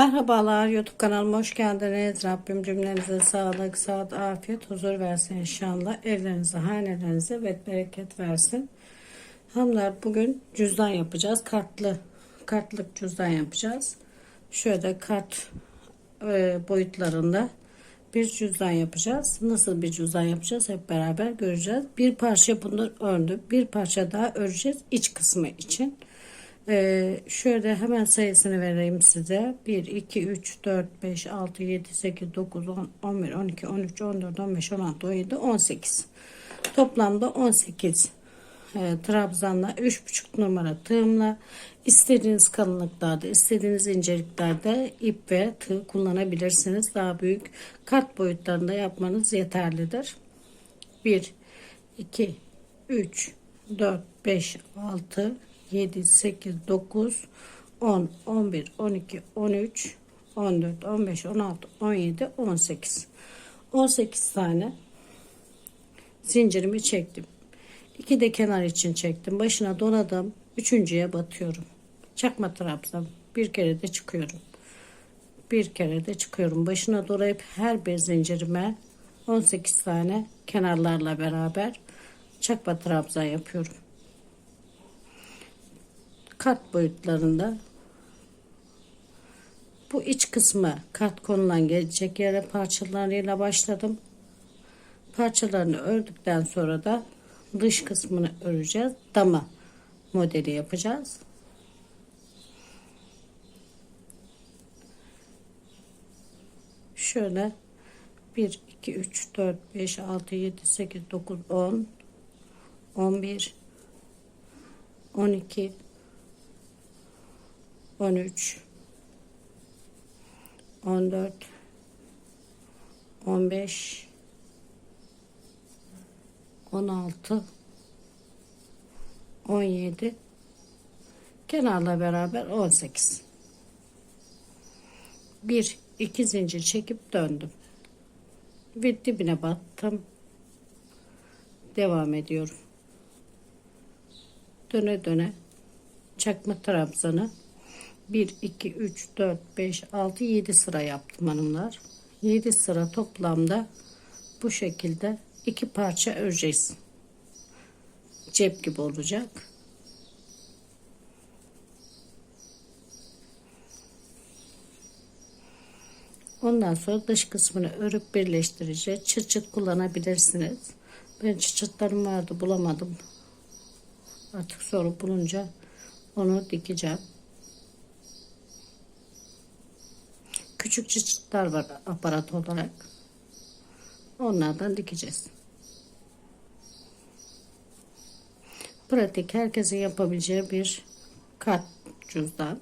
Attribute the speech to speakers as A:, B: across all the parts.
A: Merhabalar YouTube kanalıma hoş geldiniz. Rabbim cümlenize sağlık, sağlık, afiyet, huzur versin inşallah. Evlerinize, hanelerinize ve bereket versin. Hamlar bugün cüzdan yapacağız. Kartlı, kartlık cüzdan yapacağız. Şöyle kart e, boyutlarında bir cüzdan yapacağız. Nasıl bir cüzdan yapacağız hep beraber göreceğiz. Bir parça bunu ördüm. Bir parça daha öreceğiz iç kısmı için. Ee, şöyle hemen sayısını vereyim size. 1, 2, 3, 4, 5, 6, 7, 8, 9, 10, 11, 12, 13, 14, 15, 16, 17, 18. Toplamda 18 e, trabzanla 3,5 numara tığımla istediğiniz kalınlıklarda, istediğiniz inceliklerde ip ve tığ kullanabilirsiniz. Daha büyük kat boyutlarında yapmanız yeterlidir. 1, 2, 3, 4, 5, 6, 7, 8, 9, 10, 11, 12, 13, 14, 15, 16, 17, 18. 18 tane zincirimi çektim. 2 de kenar için çektim. Başına donadım Üçüncüye batıyorum. Çakma trabzan. Bir kere de çıkıyorum. Bir kere de çıkıyorum. Başına dolayıp her bir zincirime 18 tane kenarlarla beraber çakma trabzan yapıyorum kart boyutlarında bu iç kısmı kart konulan gelecek yere parçalarıyla başladım. Parçalarını ördükten sonra da dış kısmını öreceğiz. Dama modeli yapacağız. Şöyle 1, 2, 3, 4, 5, 6, 7, 8, 9, 10, 11, 12, 13 14 15 16 17 kenarla beraber 18 1 2 zincir çekip döndüm ve dibine battım devam ediyorum döne döne çakma trabzanı 1, 2, 3, 4, 5, 6, 7 sıra yaptım hanımlar. 7 sıra toplamda bu şekilde iki parça öreceğiz. Cep gibi olacak. Ondan sonra dış kısmını örüp birleştireceğiz. Çıçıt kullanabilirsiniz. Ben çıçıtlarım vardı bulamadım. Artık sonra bulunca onu dikeceğim. küçük çıçıklar var aparat olarak. Onlardan dikeceğiz. Pratik herkesin yapabileceği bir kart cüzdan.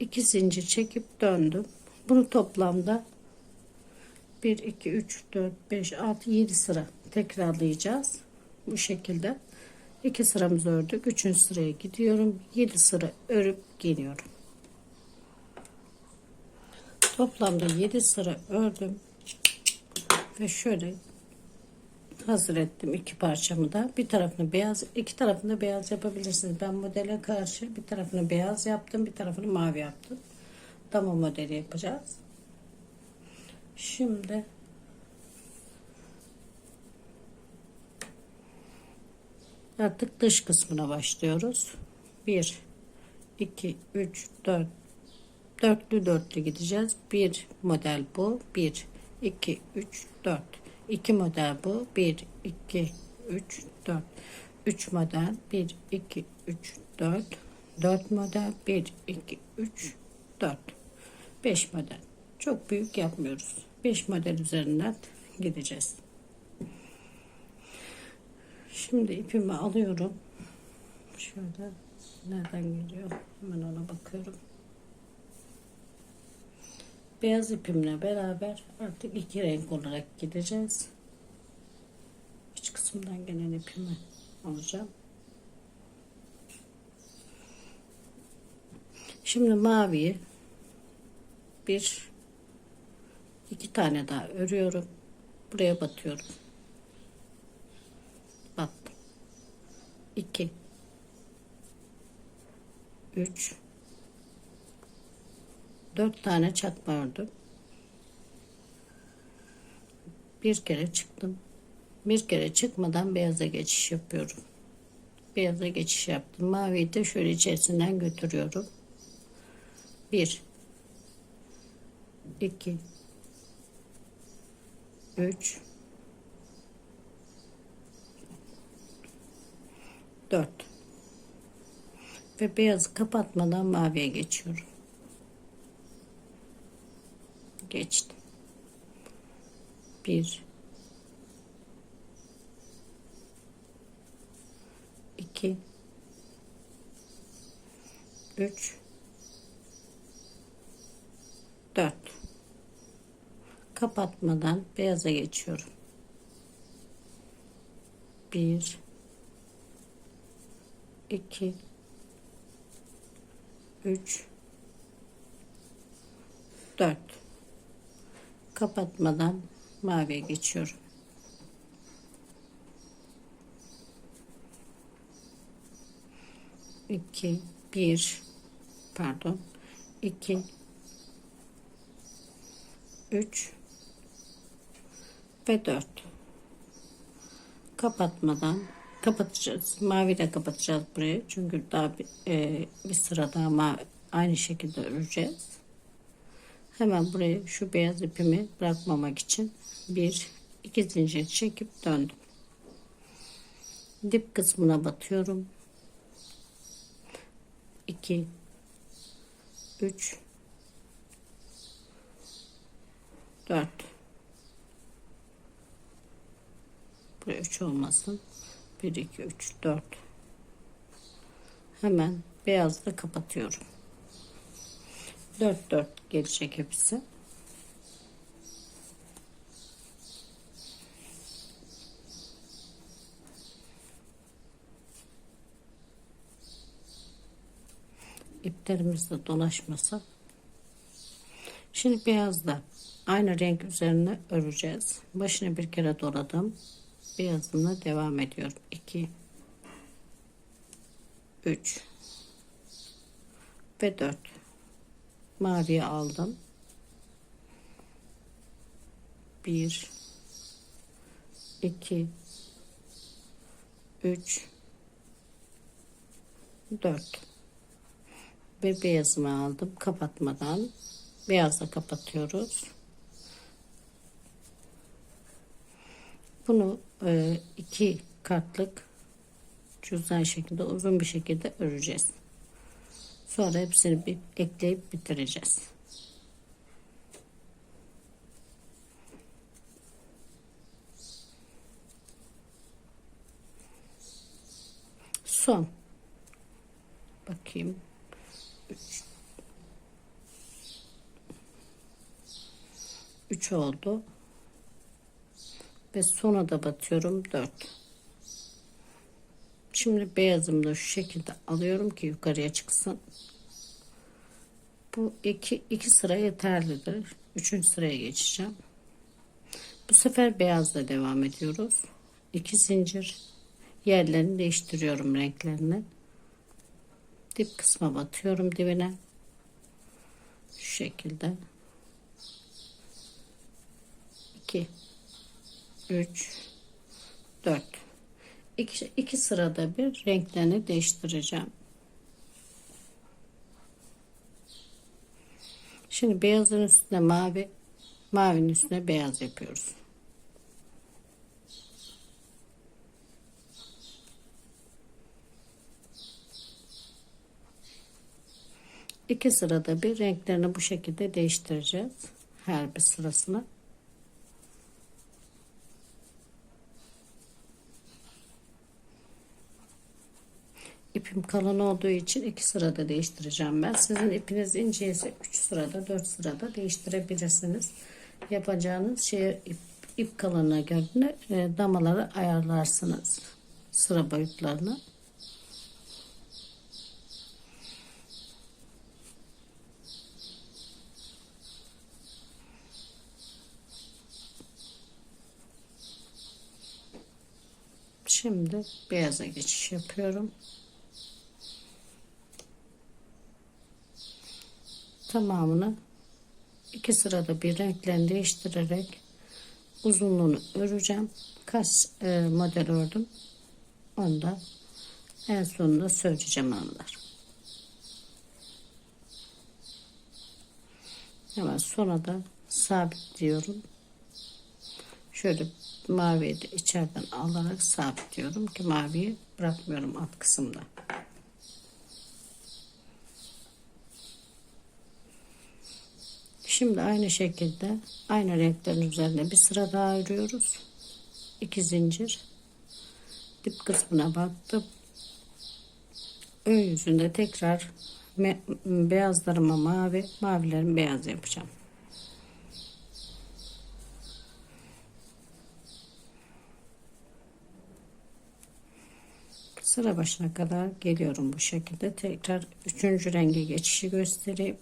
A: İki zincir çekip döndüm. Bunu toplamda 1, 2, 3, 4, 5, 6, 7 sıra tekrarlayacağız. Bu şekilde. 2 sıramızı ördük. 3. sıraya gidiyorum. 7 sıra örüp geliyorum. Toplamda 7 sıra ördüm. Ve şöyle hazır ettim iki parçamı da. Bir tarafını beyaz, iki tarafını beyaz yapabilirsiniz. Ben modele karşı bir tarafını beyaz yaptım, bir tarafını mavi yaptım. Dama modeli yapacağız. Şimdi artık dış kısmına başlıyoruz. 1 2 3 4 dörtlü dörtlü gideceğiz. Bir model bu. Bir, iki, üç, dört. İki model bu. Bir, iki, üç, dört. Üç model. Bir, iki, üç, dört. Dört model. Bir, iki, üç, dört. Beş model. Çok büyük yapmıyoruz. Beş model üzerinden gideceğiz. Şimdi ipimi alıyorum. Şöyle nereden geliyor? Hemen ona bakıyorum beyaz ipimle beraber artık iki renk olarak gideceğiz. İç kısımdan gelen ipimi alacağım. Şimdi maviyi bir iki tane daha örüyorum. Buraya batıyorum. Battım. 2 3 Dört tane çakma ördüm. Bir kere çıktım. Bir kere çıkmadan beyaza geçiş yapıyorum. Beyaza geçiş yaptım. Maviyi de şöyle içerisinden götürüyorum. Bir, iki, üç, dört ve beyazı kapatmadan maviye geçiyorum. Geçti. Bir, iki, üç, dört. kapatmadan beyaza geçiyorum. Bir, iki, üç, dört kapatmadan maviye geçiyorum. İki, bir, pardon, iki, üç ve dört. Kapatmadan kapatacağız. Mavi de kapatacağız burayı. Çünkü daha bir, e, bir sırada ama aynı şekilde öreceğiz hemen buraya şu beyaz ipimi bırakmamak için bir iki zincir çekip döndüm dip kısmına batıyorum 2 3 4 buraya 3 olmasın 1 2 3 4 hemen beyazla kapatıyorum Dört dört gelecek hepsi. İplerimiz de dolaşmasın. Şimdi beyazla aynı renk üzerine öreceğiz. Başına bir kere doladım. Beyazına devam ediyorum. 2 3 ve 4 maviye aldım. Bir, iki, üç, dört ve beyazımı aldım kapatmadan beyazla kapatıyoruz. Bunu e, iki katlık cüzdan şekilde uzun bir şekilde öreceğiz. Sonra hepsini bir ekleyip bitireceğiz. Son. Bakayım. Üç 3 oldu. Ve sona da batıyorum dört. Şimdi beyazımı da şu şekilde alıyorum ki yukarıya çıksın. Bu iki, iki sıra yeterlidir. Üçüncü sıraya geçeceğim. Bu sefer beyazla devam ediyoruz. İki zincir yerlerini değiştiriyorum renklerini. Dip kısma batıyorum dibine. Şu şekilde. İki, üç, dört iki, iki sırada bir renklerini değiştireceğim. Şimdi beyazın üstüne mavi, mavinin üstüne beyaz yapıyoruz. İki sırada bir renklerini bu şekilde değiştireceğiz. Her bir sırasını. ipim kalın olduğu için iki sırada değiştireceğim ben. Sizin ipiniz ince ise 3 sırada 4 sırada değiştirebilirsiniz. Yapacağınız şey ip, ip kalınlığına göre e, damaları ayarlarsınız. Sıra boyutlarını. Şimdi beyaza geçiş yapıyorum. tamamını iki sırada bir renklerini değiştirerek uzunluğunu öreceğim. Kaç e, model ördüm Onda en sonunda söyleyeceğim hanımlar. Hemen sonra da sabitliyorum. Şöyle maviyi de içeriden alarak sabitliyorum ki maviyi bırakmıyorum alt kısımda. Şimdi aynı şekilde aynı renklerin üzerine bir sıra daha örüyoruz. İki zincir. Dip kısmına baktım. Ön yüzünde tekrar beyazlarıma mavi, mavilerim beyaz yapacağım. Sıra başına kadar geliyorum bu şekilde. Tekrar üçüncü renge geçişi göstereyim.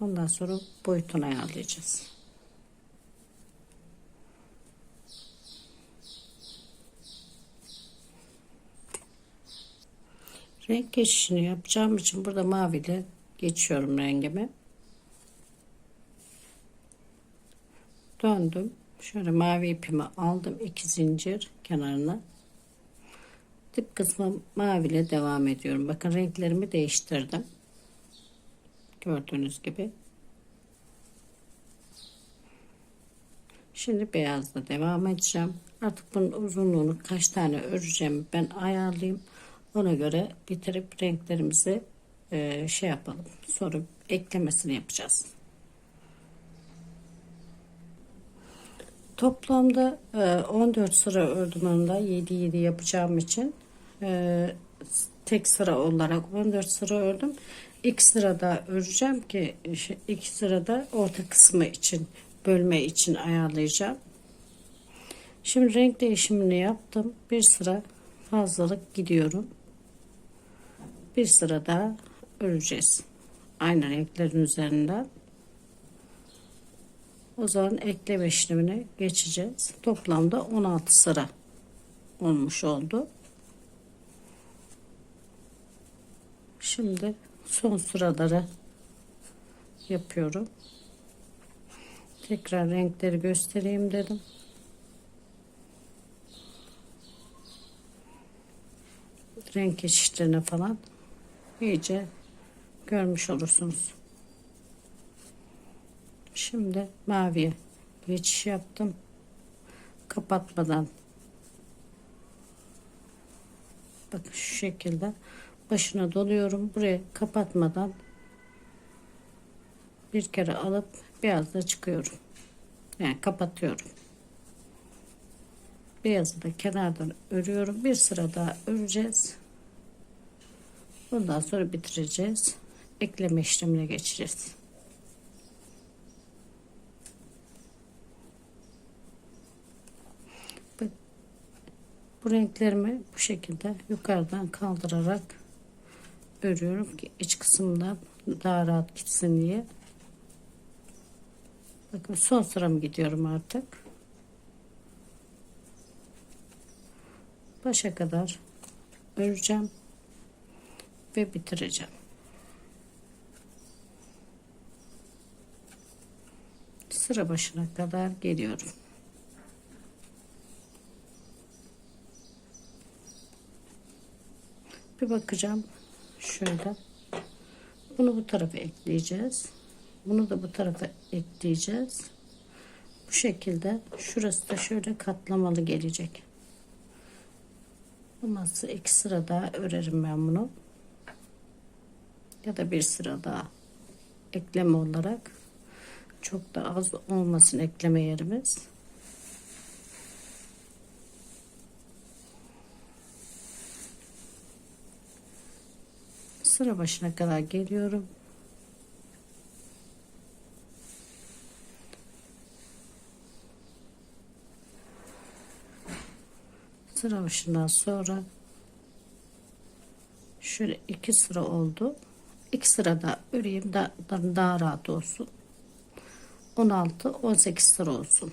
A: Ondan sonra boyutunu ayarlayacağız. Renk geçişini yapacağım için burada maviyle geçiyorum rengimi. Döndüm. Şöyle mavi ipimi aldım. iki zincir kenarına. Dip kısmı maviyle devam ediyorum. Bakın renklerimi değiştirdim. Gördüğünüz gibi. Şimdi beyazla devam edeceğim. Artık bunun uzunluğunu kaç tane öreceğim ben ayarlayayım. Ona göre bitirip renklerimizi e, şey yapalım. Sonra eklemesini yapacağız. Toplamda e, 14 sıra ördüm onda 7 7 yapacağım için e, tek sıra olarak 14 sıra ördüm ilk sırada öreceğim ki ilk şey, sırada orta kısmı için bölme için ayarlayacağım. Şimdi renk değişimini yaptım. Bir sıra fazlalık gidiyorum. Bir sıra daha öreceğiz. Aynı renklerin üzerinden. O zaman ekleme işlemine geçeceğiz. Toplamda 16 sıra olmuş oldu. Şimdi son sıraları yapıyorum. Tekrar renkleri göstereyim dedim. Renk geçişlerini falan iyice görmüş olursunuz. Şimdi maviye geçiş yaptım. Kapatmadan bakın şu şekilde başına doluyorum. burayı kapatmadan bir kere alıp biraz da çıkıyorum. Yani kapatıyorum. Beyazı da kenardan örüyorum. Bir sıra daha öreceğiz. Bundan sonra bitireceğiz. Ekleme işlemine geçeceğiz. Bu renklerimi bu şekilde yukarıdan kaldırarak örüyorum ki iç kısımda daha rahat gitsin diye. Bakın son sıram gidiyorum artık. Başa kadar öreceğim ve bitireceğim. Sıra başına kadar geliyorum. Bir bakacağım şöyle bunu bu tarafa ekleyeceğiz bunu da bu tarafa ekleyeceğiz bu şekilde şurası da şöyle katlamalı gelecek bu nasıl iki sıra daha örerim ben bunu ya da bir sıra daha ekleme olarak çok da az olmasın ekleme yerimiz sıra başına kadar geliyorum. Sıra başından sonra şöyle iki sıra oldu. İki sırada öreyim daha, daha rahat olsun. 16 18 sıra olsun.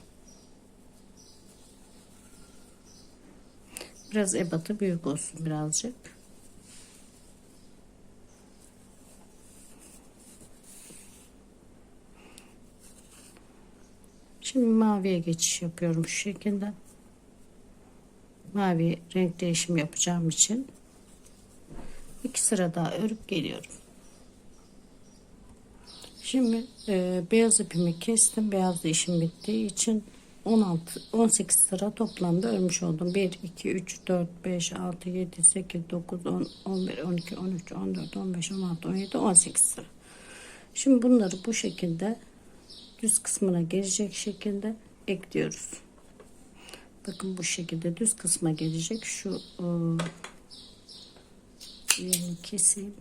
A: Biraz ebatı büyük olsun birazcık. Şimdi maviye geçiş yapıyorum şu şekilde. Mavi renk değişimi yapacağım için. iki sıra daha örüp geliyorum. Şimdi e, beyaz ipimi kestim. Beyaz değişim bittiği için 16 18 sıra toplamda örmüş oldum. 1 2 3 4 5 6 7 8 9 10 11 12 13 14 15 16 17 18 sıra. Şimdi bunları bu şekilde düz kısmına gelecek şekilde ekliyoruz. Bakın bu şekilde düz kısma gelecek. Şu ıı, e, yerini keseyim.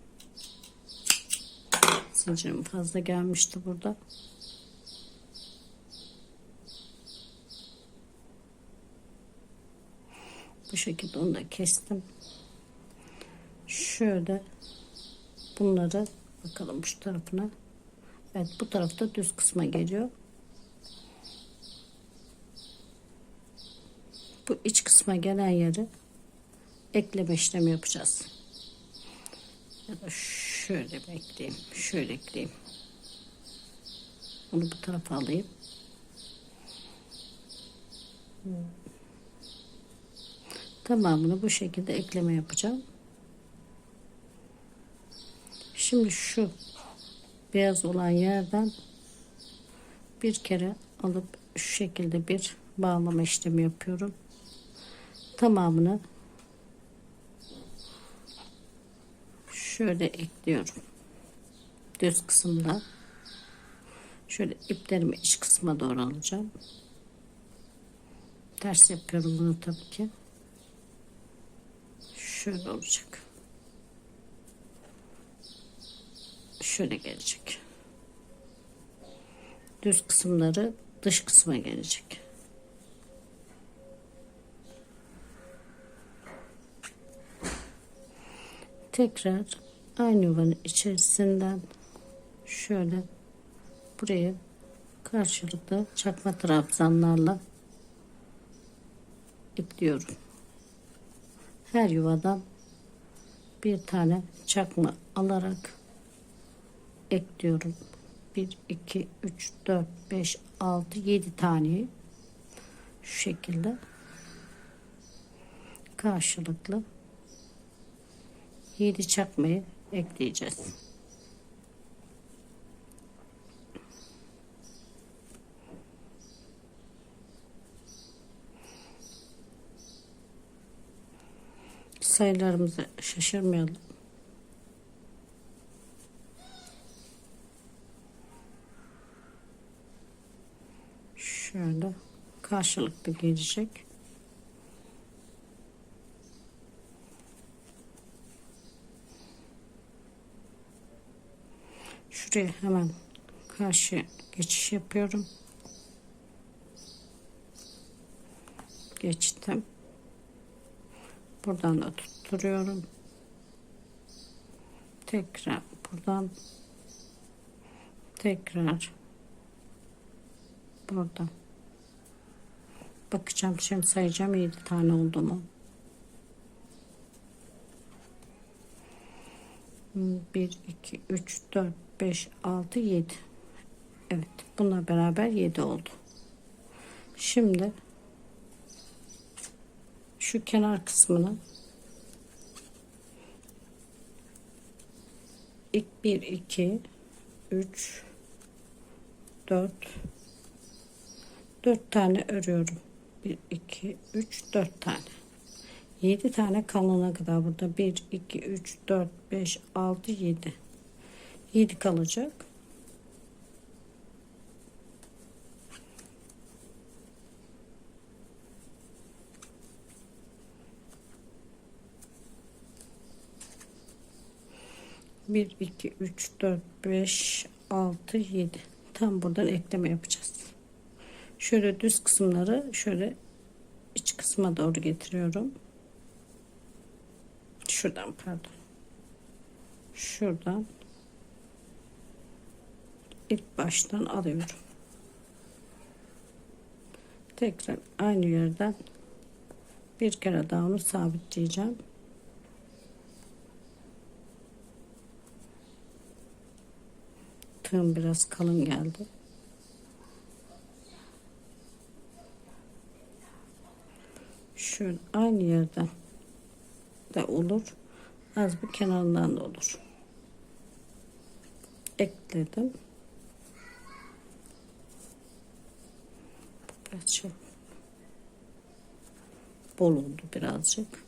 A: Zincirim fazla gelmişti burada. Bu şekilde onu da kestim. Şöyle bunları bakalım şu tarafına Evet bu tarafta düz kısma geliyor. Bu iç kısma gelen yeri ekleme işlemi yapacağız. Ya da şöyle ekleyeyim. Şöyle ekleyeyim. Bunu bu tarafa alayım. Tamamını bu şekilde ekleme yapacağım. Şimdi şu beyaz olan yerden bir kere alıp şu şekilde bir bağlama işlemi yapıyorum. Tamamını şöyle ekliyorum. Düz kısımda. Şöyle iplerimi iç kısma doğru alacağım. Ters yapıyorum bunu tabii ki. Şöyle olacak. şöyle gelecek. Düz kısımları dış kısma gelecek. Tekrar aynı yuvanın içerisinden şöyle buraya karşılıklı çakma trabzanlarla ipliyorum. Her yuvadan bir tane çakma alarak ekliyorum. 1, 2, 3, 4, 5, 6, 7 tane şu şekilde karşılıklı 7 çakmayı ekleyeceğiz. sayılarımızı şaşırmayalım. karşılıklı gelecek. Şuraya hemen karşı geçiş yapıyorum. Geçtim. Buradan da tutturuyorum. Tekrar buradan tekrar buradan Bakacağım şimdi sayacağım 7 tane oldu mu? 1, 2, 3, 4, 5, 6, 7. Evet bununla beraber 7 oldu. Şimdi şu kenar kısmını ilk 1, 2, 3, 4 4 tane örüyorum. 1, 2, 3, 4 tane. 7 tane kalana kadar burada 1, 2, 3, 4, 5, 6, 7. 7 kalacak. Bir, iki, üç, dört, beş, altı, yedi. Tam buradan ekleme yapacağız. Şöyle düz kısımları şöyle iç kısma doğru getiriyorum. Şuradan pardon. Şuradan ilk baştan alıyorum. Tekrar aynı yerden bir kere daha onu sabitleyeceğim. Tığım biraz kalın geldi. şöyle aynı yerden de olur. Az bu kenarından da olur. Ekledim. Açalım. Bol oldu birazcık.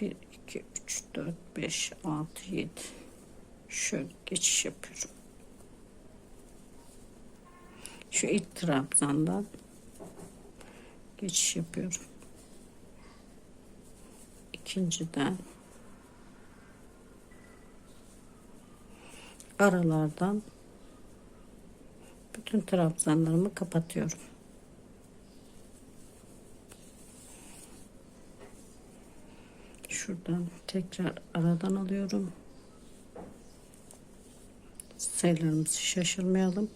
A: 1, 2, 3, 4, 5, 6, 7. Şöyle geçiş yapıyorum. Şu ilk trabzandan geçiş yapıyorum. İkinciden aralardan bütün trabzanlarımı kapatıyorum. şuradan tekrar aradan alıyorum sayılarımızı şaşırmayalım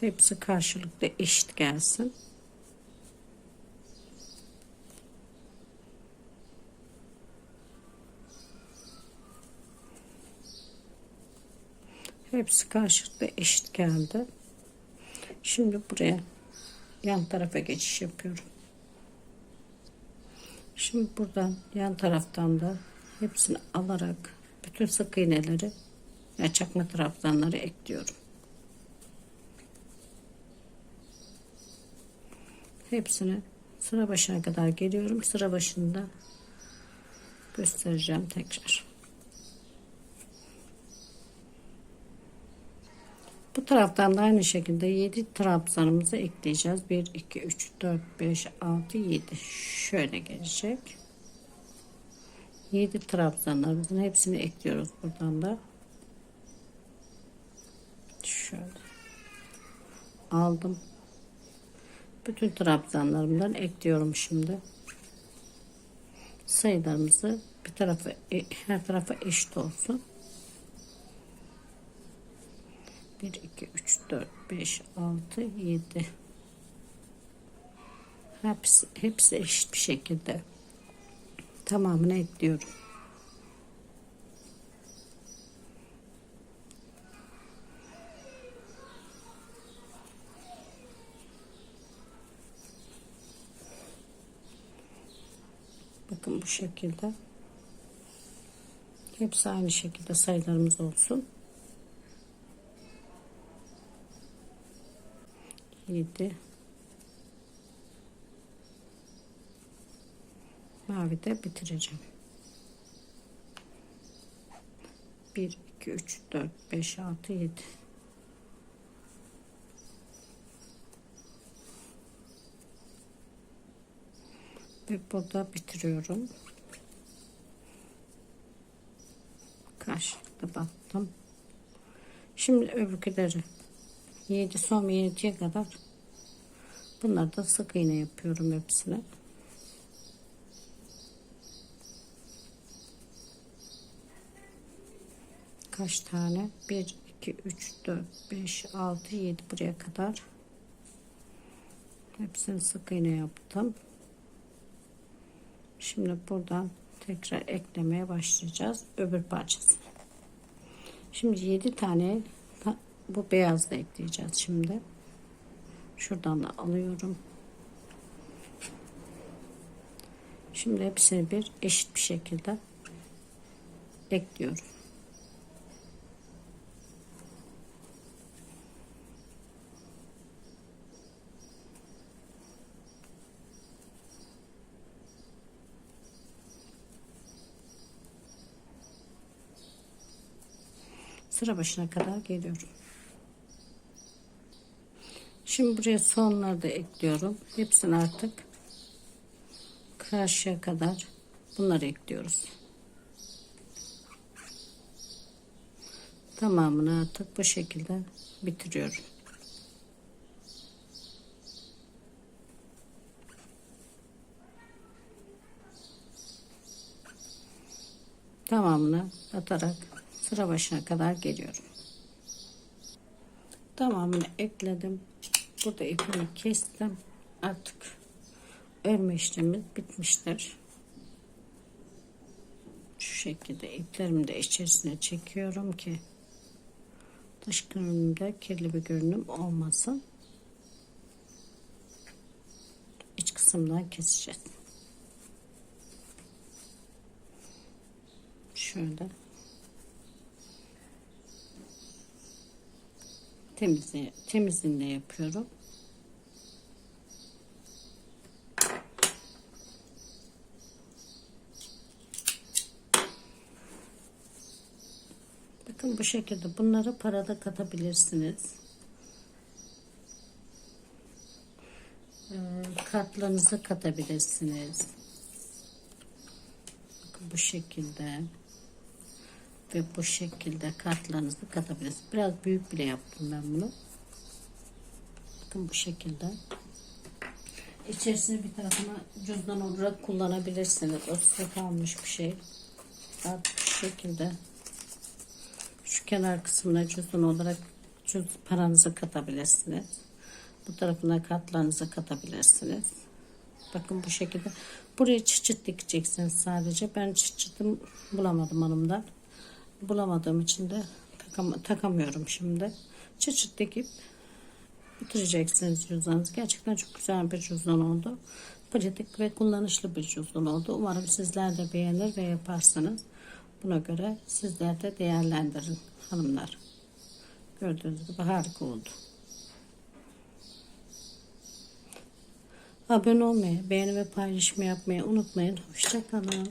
A: hepsi karşılıklı eşit gelsin hepsi karşılıklı eşit geldi şimdi buraya yan tarafa geçiş yapıyorum. Şimdi buradan yan taraftan da hepsini alarak bütün sık iğneleri yani çakma taraftanları ekliyorum. Hepsini sıra başına kadar geliyorum. Sıra başında göstereceğim tekrar. taraftan da aynı şekilde 7 trabzanımızı ekleyeceğiz. 1, 2, 3, 4, 5, 6, 7. Şöyle gelecek. 7 trabzanlarımızın hepsini ekliyoruz buradan da. Şöyle. Aldım. Bütün trabzanlarımdan ekliyorum şimdi. Sayılarımızı bir tarafa e, her tarafa eşit olsun. 1, 2, 3, 4, 5, 6, 7. Hepsi, hepsi eşit bir şekilde tamamını ekliyorum. Bakın bu şekilde. Hepsi aynı şekilde sayılarımız olsun. 7 mavi de bitireceğim 1 2 3 4 5 6 7 ve burada bitiriyorum karşılıklı battım şimdi öbürküleri 7 son 7'ye kadar bunları da sık iğne yapıyorum hepsine. Kaç tane? 1, 2, 3, 4, 5, 6, 7 buraya kadar. Hepsini sık iğne yaptım. Şimdi buradan tekrar eklemeye başlayacağız öbür parçasını. Şimdi 7 tane bu beyaz da ekleyeceğiz şimdi. Şuradan da alıyorum. Şimdi hepsini bir eşit bir şekilde ekliyorum. Sıra başına kadar geliyorum. Şimdi buraya soğanları da ekliyorum. Hepsini artık karşıya kadar bunları ekliyoruz. Tamamını artık bu şekilde bitiriyorum. Tamamını atarak sıra başına kadar geliyorum. Tamamını ekledim. Burada ipimi kestim. Artık örme işlemimiz bitmiştir. Şu şekilde iplerimi de içerisine çekiyorum ki dış görünümde kirli bir görünüm olmasın. İç kısımdan keseceğiz. Şöyle. temizle, temizliğini yapıyorum. Bakın bu şekilde bunları parada katabilirsiniz. Hmm, kartlarınızı katabilirsiniz. Bakın bu şekilde ve bu şekilde kartlarınızı katabilirsiniz. Biraz büyük bile yaptım ben bunu. Bakın bu şekilde. İçerisini bir tarafına cüzdan olarak kullanabilirsiniz. O size kalmış bir şey. Kart bu şekilde. Şu kenar kısmına cüzdan olarak cüz paranızı katabilirsiniz. Bu tarafına kartlarınızı katabilirsiniz. Bakın bu şekilde. Buraya çıt çıt dikeceksiniz sadece. Ben çıt çıtım bulamadım hanımdan bulamadığım için de takam takamıyorum şimdi. Çıt çıt dikip bitireceksiniz cüzdanınızı. Gerçekten çok güzel bir cüzdan oldu. Pratik ve kullanışlı bir cüzdan oldu. Umarım sizler de beğenir ve yaparsınız. Buna göre sizler de değerlendirin hanımlar. Gördüğünüz gibi harika oldu. Abone olmayı, beğeni ve paylaşımı yapmayı unutmayın. Hoşçakalın.